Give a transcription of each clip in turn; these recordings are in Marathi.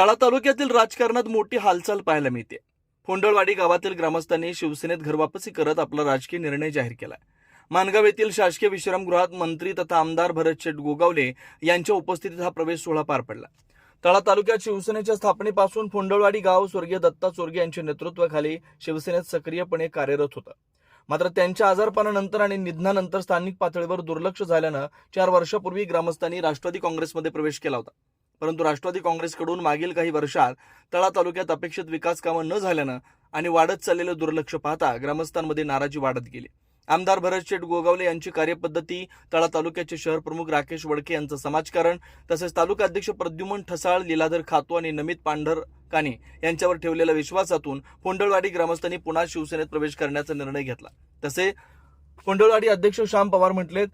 तळा तालुक्यातील राजकारणात मोठी हालचाल पाहायला मिळते. फोंडळवाडी गावातील ग्रामस्थांनी शिवसेनेत घरवापसी करत आपला राजकीय निर्णय जाहीर केलाय मानगाव येथील शासकीय विश्रामगृहात मंत्री तथा आमदार भरत शेठ गोगावले यांच्या उपस्थितीत हा प्रवेश सोहळा पार पडला. तळा तालुक्यात शिवसेनेच्या स्थापनेपासून फोंडळवाडी गाव स्वर्गीय दत्ता चोरगे यांच्या नेतृत्वाखाली शिवसेनेत सक्रियपणे कार्यरत होतं. मात्र त्यांच्या आजारपणानंतर आणि निधनानंतर स्थानिक पातळीवर दुर्लक्ष झाल्यानं चार वर्षापूर्वी ग्रामस्थांनी राष्ट्रवादी काँग्रेसमध्ये प्रवेश केला होता. परंतु राष्ट्रवादी काँग्रेसकडून मागील काही वर्षात तळा तालुक्यात अपेक्षित विकास कामं न झाल्यानं आणि वाढत चाललेलं दुर्लक्ष पाहता ग्रामस्थांमध्ये नाराजी वाढत गेली. आमदार भरत शेठ गोगावले यांची कार्यपद्धती तळा तालुक्याचे शहर प्रमुख राकेश वडके यांचं समाजकारण तसेच तालुका अध्यक्ष प्रद्युमन ठसाळ लीलाधर खातो आणि नमित पांढरकाने यांच्यावर ठेवलेल्या विश्वासातून फोंडळवाडी ग्रामस्थांनी पुन्हा शिवसेनेत प्रवेश करण्याचा निर्णय घेतला. तसे फोंडळवाडी अध्यक्ष श्याम पवार म्हटलेत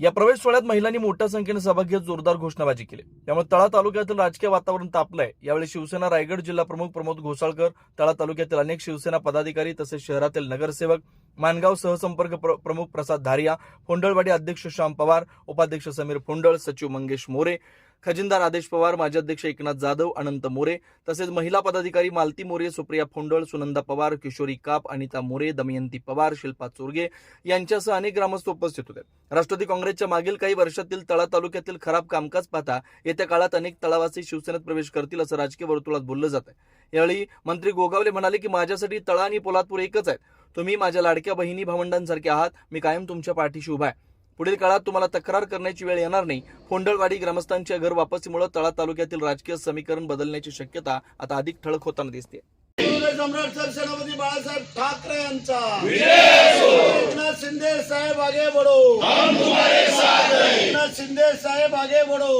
या प्रवेश सोहळ्यात महिलांनी मोठ्या संख्येने सहभाग घेत जोरदार घोषणाबाजी केली. त्यामुळे तळा तालुक्यातील राजकीय वातावरण तापलंय. यावेळी शिवसेना रायगड जिल्हा प्रमुख प्रमोद घोसाळकर तळा तालुक्यातील अनेक शिवसेना पदाधिकारी तसेच शहरातील नगरसेवक मानगाव सहसंपर्क प्र- प्रमुख प्रसाद धारिया फोंडळवाडी अध्यक्ष श्याम पवार उपाध्यक्ष समीर फोंडळ सचिव मंगेश मोरे खजिनदार आदेश पवार माजी अध्यक्ष एकनाथ जाधव अनंत मोरे तसेच महिला पदाधिकारी मालती मोरे सुप्रिया फोंडळ सुनंदा पवार किशोरी काप अनिता मोरे दमयंती पवार शिल्पा चोरगे यांच्यासह अनेक ग्रामस्थ उपस्थित होते. राष्ट्रवादी काँग्रेसच्या मागील काही वर्षातील तळा तालुक्यातील खराब कामकाज पाहता येत्या काळात अनेक तळावासी शिवसेनेत प्रवेश करतील असं राजकीय वर्तुळात बोललं जात आहे यावेळी मंत्री गोगावले म्हणाले की माझ्यासाठी तळा आणि पोलादपूर एकच आहे तुम्ही माझ्या लाडक्या बहिणी भावंडांसारखे आहात. मी कायम तुमच्या पाठीशी उभा आहे. पुढील काळात तुम्हाला तक्रार करण्याची वेळ येणार नाही. होंडळवाडी ग्रामस्थांच्या घर वापसीमुळे तळा तालुक्यातील राजकीय समीकरण बदलण्याची शक्यता आता अधिक ठळक होताना दिसते. बाळासाहेब ठाकरे यांचा. एकनाथ शिंदे साहेब आगे बडो एकनाथ शिंदे साहेब आगे बडो